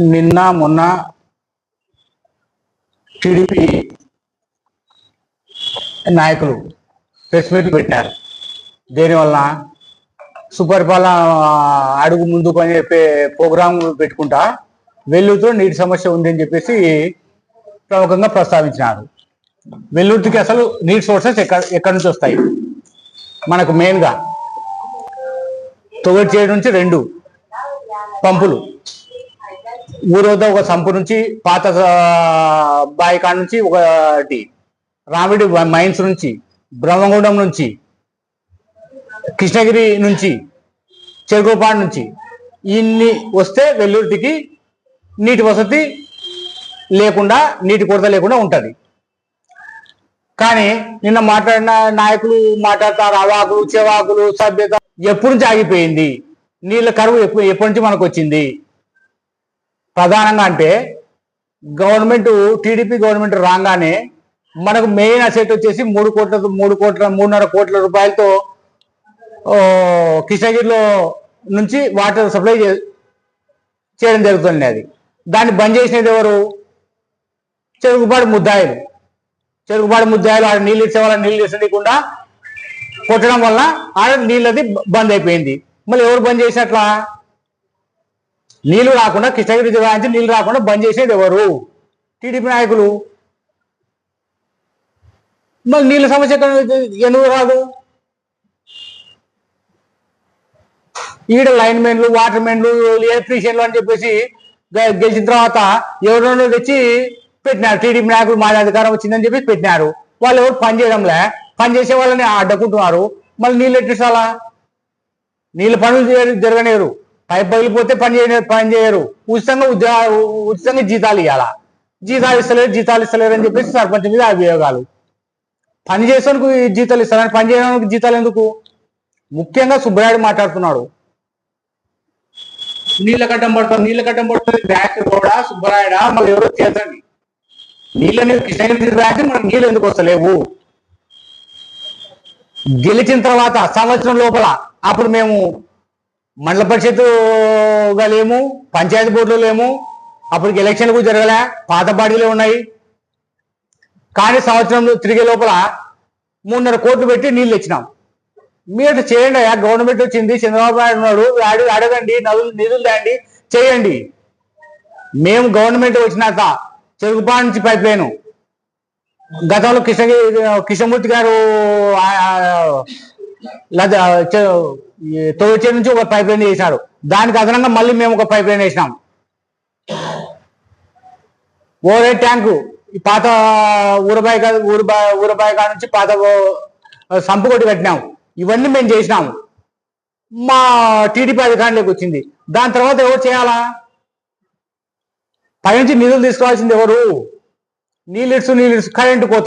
నిన్న మొన్న టీడీపీ నాయకులు ప్రెస్ మీట్ పెట్టారు. దేనివల్ల సుపరిపాలన అడుగు ముందుకు అని చెప్పే ప్రోగ్రాం పెట్టుకుంటా వెల్లుతో నీటి సమస్య ఉంది అని చెప్పేసి ప్రముఖంగా ప్రస్తావించినారు. వెల్లూరుకి అసలు నీటి సోర్సెస్ ఎక్కడ ఎక్కడి నుంచి వస్తాయి? మనకు మెయిన్గా తొగటి చేయడం నుంచి రెండు పంపులు. ఊరు ఒక సంపు నుంచి పాత బాయికాడ కాడ నుంచి ఒకటి రామిడి మైన్స్ నుంచి బ్రహ్మగుండం నుంచి కృష్ణగిరి నుంచి చెరుకుపాడు నుంచి. ఇన్ని వస్తే వెల్లుర్తికి నీటి వసతి లేకుండా నీటి కొరత లేకుండా ఉంటుంది. కానీ నిన్న మాట్లాడిన నాయకులు మాట్లాడతారు అవాకులు చెవాకులు సభ్యత ఎప్పటి నుంచి ఆగిపోయింది నీళ్ళ కరువు ఎప్పుడు ఎప్పటి నుంచి మనకు వచ్చింది ప్రధానంగా అంటే గవర్నమెంట్ టీడీపీ గవర్నమెంట్ రాగానే మనకు మెయిన్ అసెట్ వచ్చేసి మూడు కోట్ల మూడు కోట్ల మూడున్నర కోట్ల రూపాయలతో కిషన్గిరిలో కృష్ణగిరిలో నుంచి వాటర్ సప్లై చే- చేయడం జరుగుతుంది అది. దాన్ని బంద్ చేసినది ఎవరు? చెరుకుపాడు ముద్దాయిలు. చెరుకుపాడు ముద్దాయిలు ఆడ నీళ్ళు ఇచ్చే వాళ్ళ నీళ్ళు ఇచ్చకుండా కొట్టడం వల్ల ఆడ నీళ్ళది బంద్ అయిపోయింది. మళ్ళీ ఎవరు బంద్ చేసినట్లా? నీళ్ళు రాకుండా కృష్ణగిరి జిల్లా నుంచి నీళ్ళు రాకుండా బంద్ చేసేది ఎవరు? టీడీపీ నాయకులు. మళ్ళీ నీళ్ళ సమస్య ఎక్కడ ఎందుకు రాదు? ఈడ లైన్ మెన్లు వాటర్ మెన్లు ఎలక్ట్రీషియన్లు అని చెప్పేసి గె- గెలిచిన తర్వాత ఎవరినో తెచ్చి పెట్టినారు. టీడీపీ నాయకులు మాది అధికారం వచ్చిందని చెప్పి పెట్టినారు. వాళ్ళు ఎవరు పని చేయడంలే. పని చేసే వాళ్ళని అడ్డుకుంటున్నారు. మళ్ళీ నీళ్ళు ఎట్టిస్తాలా నీళ్ళు పనులు జరగనేరు జరగలేరు పగిలిపోతే పని చేయని పని చేయరు. ఉచితంగా ఉద్యోగ ఉచితంగా జీతాలు ఇవ్వాలా జీతాలు ఇస్తలేరు జీతాలు ఇస్తలేరు అని చెప్పేసి సర్పంచ్ మీద అభియోగాలు. పని చేసేందుకు జీతాలు ఇస్తారని పని చేయడానికి జీతాలు ఎందుకు? ముఖ్యంగా సుబ్బరాయుడు మాట్లాడుతున్నాడు. నీళ్ళ కట్టం పడుతుంది నీళ్ళ కట్టం పడుతుంది. బ్యాక్ కూడా సుబ్బరాయుడా? మళ్ళీ ఎవరో చేతండి నీళ్ళని కిషన్ బ్యాక్ మనకు నీళ్ళు ఎందుకు వస్తలేవు? గెలిచిన తర్వాత సంవత్సరం లోపల అప్పుడు మేము మండల పరిషత్తుగా లేము పంచాయతీ బోర్డులో లేము. అప్పటికి ఎలక్షన్లు కూడా జరగలే పాత బాడీలే ఉన్నాయి. కానీ సంవత్సరం తిరిగే లోపల మూడున్నర కోట్లు పెట్టి నీళ్ళు ఇచ్చినాం మీరు చేయండి అయ్యా గవర్నమెంట్ వచ్చింది చంద్రబాబు నాయుడు ఉన్నాడు అడుగు అడగండి నదులు నిధులు తేండి చేయండి. మేము గవర్నమెంట్ వచ్చినాక చెరుకుపా నుంచి పైప్ గతంలో కిషన్ కిషన్మూర్తి గారు తొలిచే నుంచి ఒక పైప్ లైన్ చేశారు దానికి అదనంగా మళ్ళీ మేము ఒక పైప్ లైన్ వేసినాం. ఓవర్ హెడ్ ట్యాంకు పాత ఊరబాయి కాదు ఊరబాయి ఊరబాయి కాడ నుంచి పాత సంపు కొట్టి కట్టినాం. ఇవన్నీ మేము చేసినాము మా టీడీపీ అధికారంలోకి వచ్చింది. దాని తర్వాత ఎవరు చేయాలా? పైనుంచి నిధులు తీసుకోవాల్సింది ఎవరు? నీళ్ళు ఇడ్సు నీళ్ళు ఇడ్సు కరెంటు కోత